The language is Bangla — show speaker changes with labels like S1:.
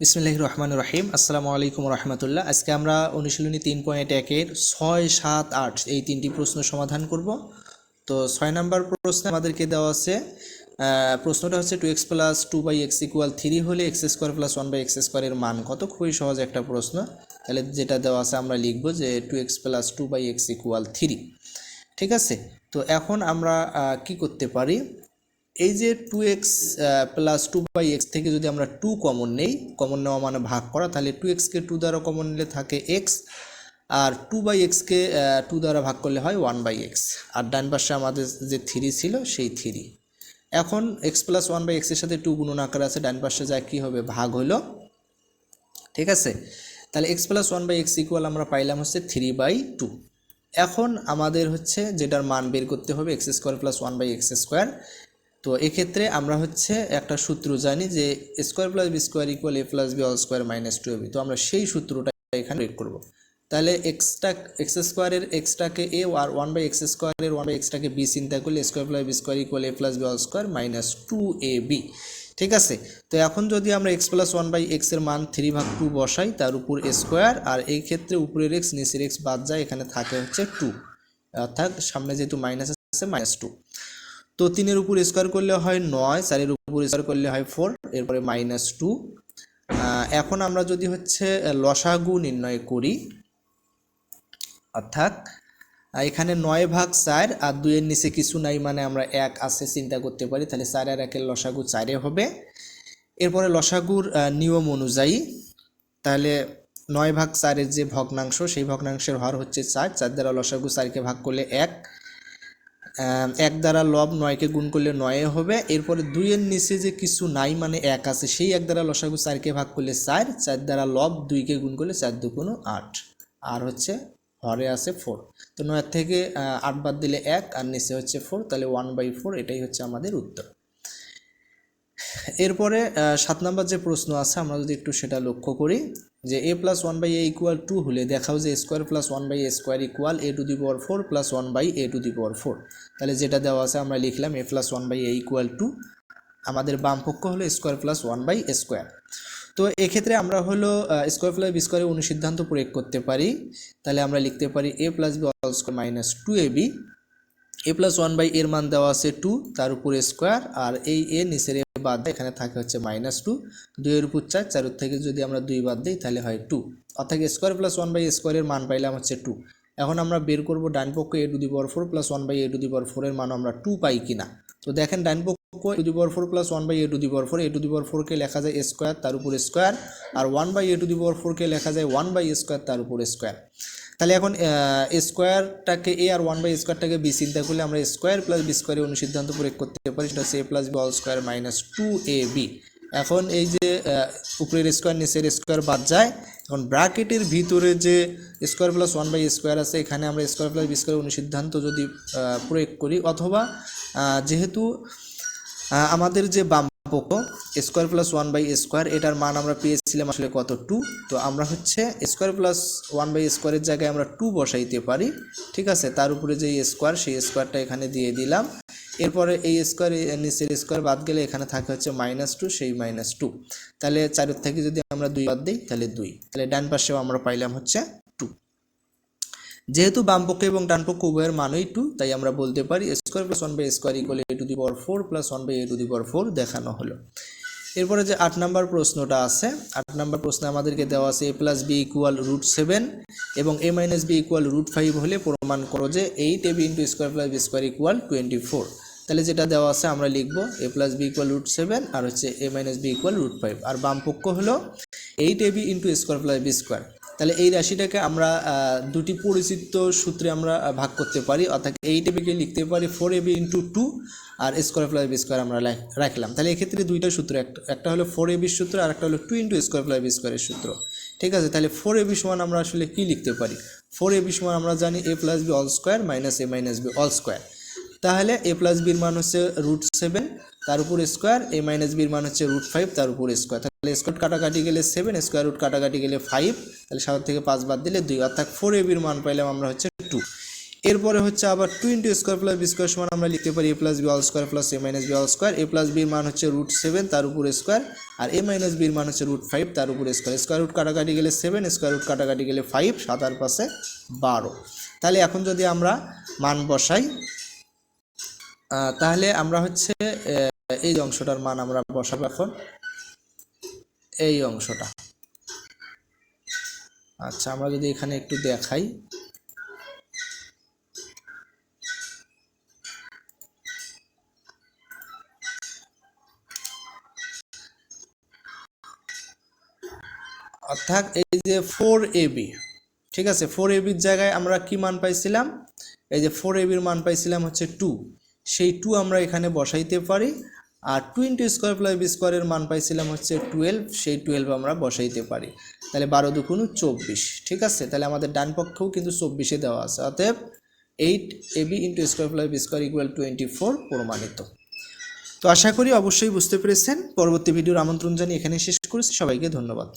S1: বিসমিল্লাহ রহমান রহিম। আসসালামু আলাইকুম রহমতুল্লাহ। আজকে আমরা অনুশীলনী তিন পয়েন্ট একের ছয়, সাত, আট এই তিনটি প্রশ্ন সমাধান করব। তো ছয় নাম্বার প্রশ্ন আমাদেরকে দেওয়া আছে প্রশ্নটা হচ্ছে two x plus two by x equal three হলে x square plus one by x স্কোয়ারের মান কত? খুবই সহজ একটা প্রশ্ন। তাহলে যেটা দেওয়া আছে আমরা লিখব যে two x plus two by x equal three. ঠিক আছে? তো এখন আমরা কি করতে পারি? এই যে two x plus two by x থেকে যদি আমরা টু কমন নেই কমন নেওয়া মানে ভাগ করা, তাহলে টু এক্সকে টু দ্বারা কমন নিলে থাকে এক্স আর টু বাই এক্সকে টু দ্বারা ভাগ করলে হয় ওয়ান বাই এক্স আর ডান পাশে আমাদের যে থ্রি ছিল, সেই থ্রি এখন এক্স প্লাস ওয়ান বাই এক্সের সাথে টু গুণন আকার আছে, ডান পাশে যা কী হবে? ভাগ হলো। ঠিক আছে? তাহলে x plus one by x equal আমরা পাইলাম হচ্ছে থ্রি বাই টু এখন আমাদের হচ্ছে যেটার মান বের করতে হবে x square plus one by x square তো এক্ষেত্রে আমরা হচ্ছে একটা সূত্র জানি যে square plus b square equal a plus b all square minus two b তো আমরা সেই সূত্রটা এখানে বের করব। তাহলে এক্সটা এক্স স্কোয়ারের এক্সটাকে এ আর ওয়ান বাই এক্স স্কোয়ারের ওয়ান বাই এক্সটাকে বি চিন্তা করলে square plus b square equal a plus b all square minus two a b ঠিক আছে? তো এখন যদি আমরা এক্স প্লাস ওয়ান বাই এক্সের মান থ্রি ভাগ টু বসাই, তার উপর স্কোয়ার আর এই ক্ষেত্রে উপরের এক্স নিচের এক্স বাদ যায়, এখানে থাকে হচ্ছে টু অর্থাৎ সামনে যেহেতু মাইনাস আছে মাইনাস টু তো তিনের উপর স্কোয়ার করলে হয় নয়, চারের উপর স্কোয়ার করলে হয় ফোর এরপরে মাইনাস টু এখন আমরা যদি হচ্ছে লসাগু নির্ণয় করি, অর্থাৎ এখানে নয় ভাগ চার আর দুইয়ের নিচে কিছু নাই মানে আমরা এক আছে, চিন্তা করতে পারি, তাহলে চার আর একের লসাগু চারে হবে। এরপরে লসাগুর নিয়ম অনুযায়ী, তাহলে নয় ভাগ চারের যে ভগ্নাংশ, সেই ভগ্নাংশের হর হচ্ছে চার চার দ্বারা লসাগু চারকে ভাগ করলে এক। এক দ্বারা লব নয়কে গুণ করলে নয়ে হবে। এরপরে দুইয়ের নিচে যে কিছু নাই মানে এক আছে, সেই এক দ্বারা লসাগু চারকে ভাগ করলে চার চার দ্বারা লব দুইকে গুণ করলে চার দুগুণ আট। আর হচ্ছে হরে আছে ফোর তো নয়ের থেকে আট বাদ দিলে এক, আর নিচে হচ্ছে ফোর তাহলে ওয়ান বাই ফোর এটাই হচ্ছে আমাদের উত্তর। এরপরে সাত নম্বর যে প্রশ্ন আছে, আমরা যদি একটু সেটা লক্ষ্য করি, যে a plus one by a equal two হলে দেখাও যে square plus one by a square equal a to the power four plus one by a to the power four তাহলে যেটা দেওয়া আছে, আমরা লিখলাম a plus one by a equal two আমাদের বাম পক্ষ হলো square plus one by square তো এক্ষেত্রে আমরা হলো স্কোয়ার প্লাস বি স্কোয়ারে অনুসিদ্ধান্ত প্রয়োগ করতে পারি। তাহলে আমরা লিখতে পারি a plus b all square minus two a b a plus one by এর মান দেওয়া আছে টু তার উপরে স্কোয়ার আর এই এ নিচের বাদ দেয় এখানে থাকে হচ্ছে মাইনাস টু দুইয়ের উপর চার, চারের থেকে যদি আমরা দুই বাদ দিই, তাহলে হয় টু অর্থাৎ স্কোয়ার প্লাস ওয়ান বাই স্কোয়ারের মান পাইলাম হচ্ছে টু এখন আমরা বের করব ডান পক্ষ a to the power four plus one by a to the power ফোরের মান আমরা টু পাই কিনা। তো দেখেন ডান পক্ষ a to the power four plus one by a to the power four a to the power ফোরকে লেখা যায় স্কোয়ার তার উপর square R one by a to the power ফোরকে লেখা যায় ওয়ান বাই স্কোয়ার তার উপর স্কোয়ার তাহলে এখন স্কোয়ারটাকে এ আর ওয়ান বাই স্কোয়ারটাকে বি চিন্তা করলে আমরা স্কোয়ার প্লাস বি স্কোয়ারে অনুসিদ্ধান্ত প্রয়োগ করতে পারি। সেটা a plus b all square minus two a b এখন এই যে উপরের স্কোয়ার নিচের স্কোয়ার বাদ যায়, এখন ব্র্যাকেটের ভিতরে যে square plus one by square আছে, এখানে আমরা স্কোয়ার প্লাস বি স্কোয়ার অনুসিদ্ধান্ত যদি প্রয়োগ করি, অথবা যেহেতু আমাদের যে বাম পক্ষ square plus one by square, এটার মান আমরা পেয়েছিলাম আসলে কত? টু তো আমরা হচ্ছে স্কোয়ার প্লাস ওয়ান বাই স্কোয়ারের জায়গায় আমরা টু বসাইতে পারি, ঠিক আছে? তার উপরে যে স্কোয়ার, সেই স্কোয়ারটা এখানে দিয়ে দিলাম। এরপরে এই স্কোয়ার নিচের স্কোয়ার বাদ গেলে এখানে থাকে হচ্ছে মাইনাস টু সেই মাইনাস টু তাহলে চারের থেকে যদি আমরা দুই বাদ দিই, তাহলে দুই। তাহলে ডান পাশেও আমরা পাইলাম হচ্ছে যেহেতু বামপক্ষ এবং ডানপক্ষ উভয়ের মানই টু তাই আমরা বলতে পারি square plus one by square equal a to the power four plus one by a to the power four দেখানো হলো। এরপরে যে আট নাম্বার প্রশ্নটা আছে, আট নাম্বার প্রশ্নে আমাদেরকে দেওয়া আছে a plus b equal root seven এবং a minus b equal root five হলে প্রমাণ করো যে eight a b into square plus b square equal twenty four তাহলে যেটা দেওয়া আছে আমরা লিখব a plus b equal root seven আর হচ্ছে a minus b equal root five আর বামপক্ষ হলো eight a b into square plus b square তাহলে এই রাশিটাকে আমরা দুটি পরিচিত সূত্রে আমরা ভাগ করতে পারি। অর্থাৎ এইট এবিকে লিখতে পারি four a b into two R square plus B square আমরা রাখলাম। তাহলে এক্ষেত্রে দুইটা সূত্র, একটা একটা হলো ফোর এবির সূত্র আর একটা হলো two into square plus b স্কোয়ারের সূত্র। ঠিক আছে? তাহলে ফোর এবি সমান আমরা আসলে কী লিখতে পারি? ফোর এবি সমান আমরা জানি a plus b all square minus a minus b all square তাহলে এ প্লাস বির মান হচ্ছে রুট সেভেন তার উপর স্কোয়ার এ মাইনাস বির মান হচ্ছে রুট ফাইভ তার উপর স্কোয়ার তাহলে স্কোয়ার কাটাকাটি গেলে সেভেন স্কোয়ার রুট কাটাকাটি গেলে ফাইভ তাহলে সাত থেকে পাঁচ বাদ দিলে দুই, অর্থাৎ ফোর এ বির মান পাইলাম আমরা হচ্ছে টু এরপরে হচ্ছে আবার two into square plus b square সমান আমরা লিখতে পারি a plus b all square plus a minus b all square a plus বির মান হচ্ছে রুট সেভেন তার উপর স্কোয়ার আর এ মাইনাস বির মান হচ্ছে রুট ফাইভ তার উপর স্কোয়ার স্কোয়ার রুট কাটাকাটি গেলে সেভেন স্কোয়ার রুট কাটাকাটি গেলে ফাইভ সাত আর পাশে বারো। তাহলে এখন যদি আমরা মান বসাই তাহলে আমরা হচ্ছে এই অংশটার মান আমরা বসাবো এখন। এই অংশটা। আচ্ছা আমরা যদি এখানে একটু দেখাই। অর্থাৎ এই যে ফোর এবি ঠিক আছে? ফোর এবির জায়গায় আমরা কি মান পাইছিলাম? এই যে ফোর এবির মান পাইছিলাম হচ্ছে টু সেই টু আমরা এখানে বসাইতে পারি। আর two into square plus b স্কোয়ারের মান পাইছিলাম হচ্ছে টুয়েলভ সেই টুয়েলভ আমরা বসাইতে পারি। তাহলে বারো দুগুণ চব্বিশ, ঠিক আছে? তাহলে আমাদের ডান পক্ষেও কিন্তু চব্বিশে দেওয়া আছে। অতএব eight a b into square plus b square equal twenty four প্রমাণিত। তো আশা করি অবশ্যই বুঝতে পেরেছেন। পরবর্তী ভিডিওর আমন্ত্রণ জানিয়ে এখানে শেষ করেছি। সবাইকে ধন্যবাদ।